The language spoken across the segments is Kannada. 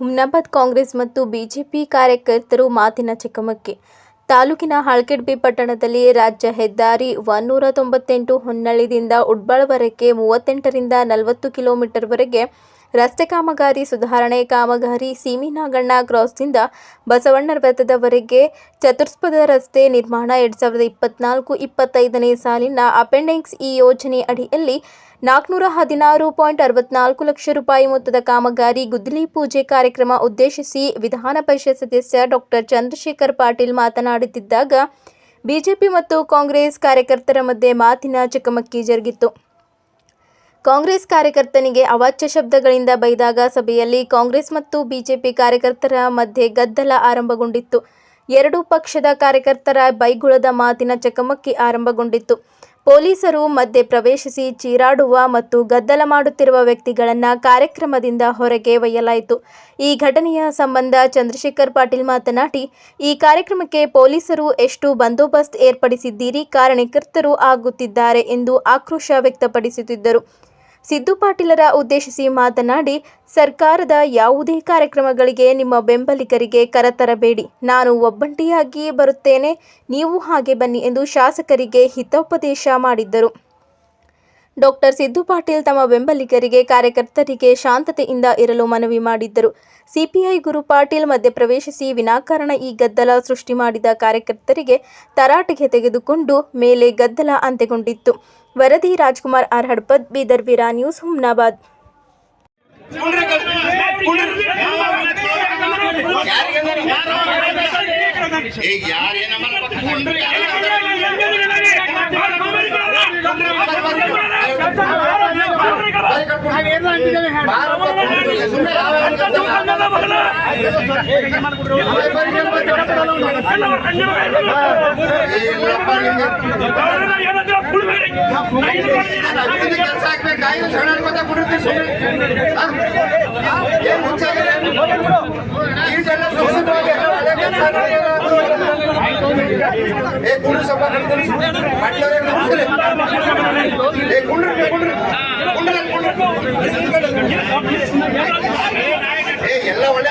ಹುಮ್ನಾಬಾದ್ ಕಾಂಗ್ರೆಸ್ ಮತ್ತು ಬಿಜೆಪಿ ಕಾರ್ಯಕರ್ತರು ಮಾತಿನ ಚಕಮಕಿ. ತಾಲೂಕಿನ ಹಾಳ್ಕೆಡ್ಬಿ ಪಟ್ಟಣದಲ್ಲಿ ರಾಜ್ಯ ಹೆದ್ದಾರಿ ಒನ್ನೂರ ತೊಂಬತ್ತೆಂಟು ಹೊನ್ನಳ್ಳಿದಿಂದ ಉಡ್ಬಳವರೆಗೆ ಮೂವತ್ತೆಂಟರಿಂದ ನಲವತ್ತು ಕಿಲೋಮೀಟರ್ವರೆಗೆ ರಸ್ತೆ ಕಾಮಗಾರಿ ಸುಧಾರಣೆ, ಕಾಮಗಾರಿ ಸೀಮಿನಾಗಣ್ಣ ಕ್ರಾಸ್ನಿಂದ ಬಸವಣ್ಣ ವೃತ್ತದವರೆಗೆ ಚತುಷ್ಪಥ ರಸ್ತೆ ನಿರ್ಮಾಣ ಎರಡು ಸಾವಿರದ ಇಪ್ಪತ್ನಾಲ್ಕು ಇಪ್ಪತ್ತೈದನೇ ಸಾಲಿನ ಅಪೆಂಡಿಕ್ಸ್ ಈ ಯೋಜನೆ ಅಡಿಯಲ್ಲಿ ನಾಲ್ಕುನೂರ ಹದಿನಾರು ಪಾಯಿಂಟ್ ಅರವತ್ನಾಲ್ಕು ಲಕ್ಷ ರೂಪಾಯಿ ಮೊತ್ತದ ಕಾಮಗಾರಿ ಗುದ್ದಲಿ ಪೂಜೆ ಕಾರ್ಯಕ್ರಮ ಉದ್ದೇಶಿಸಿ ವಿಧಾನ ಪರಿಷತ್ ಸದಸ್ಯ ಡಾಕ್ಟರ್ ಚಂದ್ರಶೇಖರ್ ಪಾಟೀಲ್ ಮಾತನಾಡುತ್ತಿದ್ದಾಗ ಬಿಜೆಪಿ ಮತ್ತು ಕಾಂಗ್ರೆಸ್ ಕಾರ್ಯಕರ್ತರ ಮಧ್ಯೆ ಮಾತಿನ ಚಕಮಕಿ ಜರುಗಿತು ಕಾಂಗ್ರೆಸ್ ಕಾರ್ಯಕರ್ತನಿಗೆ ಅವಾಚ್ಯ ಶಬ್ದಗಳಿಂದ ಬೈದಾಗ ಸಭೆಯಲ್ಲಿ ಕಾಂಗ್ರೆಸ್ ಮತ್ತು ಬಿಜೆಪಿ ಕಾರ್ಯಕರ್ತರ ಮಧ್ಯೆ ಗದ್ದಲ ಆರಂಭಗೊಂಡಿತ್ತು. ಎರಡೂ ಪಕ್ಷದ ಕಾರ್ಯಕರ್ತರ ಬೈಗುಳದ ಮಾತಿನ ಚಕಮಕಿ ಆರಂಭಗೊಂಡಿತ್ತು. ಪೊಲೀಸರು ಮಧ್ಯೆ ಪ್ರವೇಶಿಸಿ ಚೀರಾಡುವ ಮತ್ತು ಗದ್ದಲ ಮಾಡುತ್ತಿರುವ ವ್ಯಕ್ತಿಗಳನ್ನು ಕಾರ್ಯಕ್ರಮದಿಂದ ಹೊರಗೆ ಒಯ್ಯಲಾಯಿತು. ಈ ಘಟನೆಯ ಸಂಬಂಧ ಚಂದ್ರಶೇಖರ್ ಪಾಟೀಲ್ ಮಾತನಾಡಿ, ಈ ಕಾರ್ಯಕ್ರಮಕ್ಕೆ ಪೊಲೀಸರು ಎಷ್ಟು ಬಂದೋಬಸ್ತ್ ಏರ್ಪಡಿಸಿದ್ದೀರಿ, ಕಾರಣಕರ್ತರು ಆಗುತ್ತಿದ್ದಾರೆ ಎಂದು ಆಕ್ರೋಶ ವ್ಯಕ್ತಪಡಿಸುತ್ತಿದ್ದರು. ಸಿದ್ದು ಪಾಟೀಲರ ಉದ್ದೇಶಿಸಿ ಮಾತನಾಡಿ, ಸರ್ಕಾರದ ಯಾವುದೇ ಕಾರ್ಯಕ್ರಮಗಳಿಗೆ ನಿಮ್ಮ ಬೆಂಬಲಿಗರಿಗೆ ಕರತರಬೇಡಿ. ನಾನು ಒಬ್ಬಂಟಿಯಾಗಿಯೇ ಬರುತ್ತೇನೆ. ನೀವು ಹಾಗೆ ಬನ್ನಿ ಎಂದು ಶಾಸಕರಿಗೆ ಹಿತೋಪದೇಶ ಮಾಡಿದ್ದರು. ಡಾಕ್ಟರ್ ಸಿದ್ದು ಪಾಟೀಲ್ ತಮ್ಮ ಬೆಂಬಲಿಗರಿಗೆ ಕಾರ್ಯಕರ್ತರಿಗೆ ಶಾಂತತೆಯಿಂದ ಇರಲು ಮನವಿ ಮಾಡಿದ್ದರು. ಸಿಪಿಐ ಗುರು ಪಾಟೀಲ್ ಮಧ್ಯಪ್ರವೇಶಿಸಿ ವಿನಾಕಾರಣ ಈ ಗದ್ದಲ ಸೃಷ್ಟಿ ಮಾಡಿದ ಕಾರ್ಯಕರ್ತರಿಗೆ ತರಾಟೆಗೆ ತೆಗೆದುಕೊಂಡು ಮೇಲೆ ಗದ್ದಲ ಅಂತ್ಯಗೊಂಡಿತ್ತು. ವರದಿ ರಾಜ್ಕುಮಾರ್ ಆರ್ ಹಡ್ಪದ್ ಬೀದರ್ ವೀರಾ ನ್ಯೂಸ್ ಹುಮ್ನಾಬಾದ್ ಈಗ ಯಾರು ಏನಮ್ಮ ಕೆಲಸ ಹಾಕ್ಬೇಕು ಕಾಯಿ ಸಣ್ಣ ಅನ್ಕೋತ ಕುಡಿರ್ತೀವಿ ಸುಮ್ಮನೆ ಏನ್ ಹುಚ್ಚಾಗಿದೆ ಈಟೆಲ್ಲ ಏ ಏ ಎಲ್ಲ ಒಳ್ಳೆ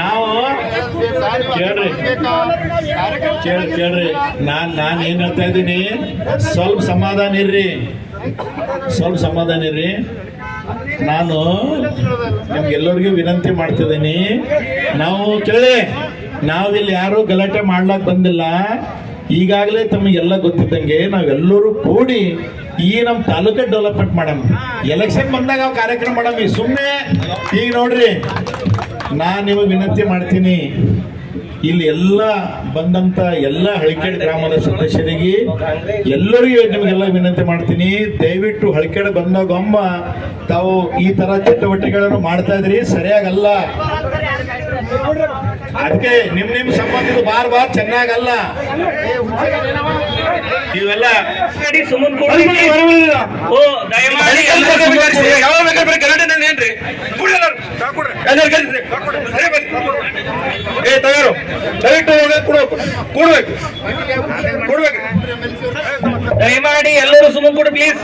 ನಾವು ಕೇಳ್ರಿ. ಕೇಳ್ ಕೇಳ್ರಿ. ನಾನ್ ನಾನ್ ಏನ್ ಹೇಳ್ತಾ ಇದ್ದೀನಿ? ಸ್ವಲ್ಪ ಸಮಾಧಾನ ಇರ್ರಿ. ಸ್ವಲ್ಪ ಸಮಾಧಾನ ಇರ್ರಿ. ನಾನು ನಿಮ್ಗೆಲ್ಲರಿಗೂ ವಿನಂತಿ ಮಾಡ್ತಿದ್ದೀನಿ. ನಾವು ಕೇಳಿ, ನಾವಿಲ್ಲಿ ಯಾರು ಗಲಾಟೆ ಮಾಡ್ಲಾಕ್ ಬಂದಿಲ್ಲ. ಈಗಾಗಲೇ ತಮಗೆಲ್ಲ ಗೊತ್ತಿದ್ದಂಗೆ ನಾವೆಲ್ಲರೂ ಕೂಡಿ ಈ ನಮ್ಮ ತಾಲೂಕ ಡೆವಲಪ್ಮೆಂಟ್ ಮಾಡಮ್. ಎಲೆಕ್ಷನ್ ಬಂದಾಗ ಕಾರ್ಯಕ್ರಮ ಮಾಡಮ್. ಸುಮ್ಮನೆ ಈಗ ನೋಡ್ರಿ ನಾನ್ ನಿಮಗೆ ವಿನಂತಿ ಮಾಡ್ತೀನಿ ಇಲ್ಲಿ ಎಲ್ಲ ಬಂದಂತ ಎಲ್ಲ ಹಳಿಕೆಡ್ ಗ್ರಾಮದ ಸದಸ್ಯರಿಗೆ ಎಲ್ಲರಿಗೂ ನಿಮಗೆಲ್ಲ ವಿನಂತಿ ಮಾಡ್ತೀನಿ. ದಯವಿಟ್ಟು ಹಳಿಕೆಡ್ ಬಂದಾಗೊಮ್ಮ ತಾವು ಈ ತರ ಚಟುವಟಿಕೆಗಳನ್ನು ಮಾಡ್ತಾ ಇದ್ರಿ ಸರಿಯಾಗಲ್ಲ. ಅದಕ್ಕೆ ನಿಮ್ ನಿಮ್ ಸಂಬಂಧದ ಬಾರ್ ಬಾರ್ ಚೆನ್ನಾಗಲ್ಲ. ಇವೆಲ್ಲ ಏನ್ರಿ? ಏ ದಯವಿಟ್ಟು ಕೊಡ್ಬೇಕು. ಕೊಡ್ಬೇಕು. ಕೊಡ್ಬೇಕು. ದಯಮಾಡಿ ಎಲ್ಲರೂ ಸುಮ್ಮನೆ ಕೊಡು ಪ್ಲೀಸ್.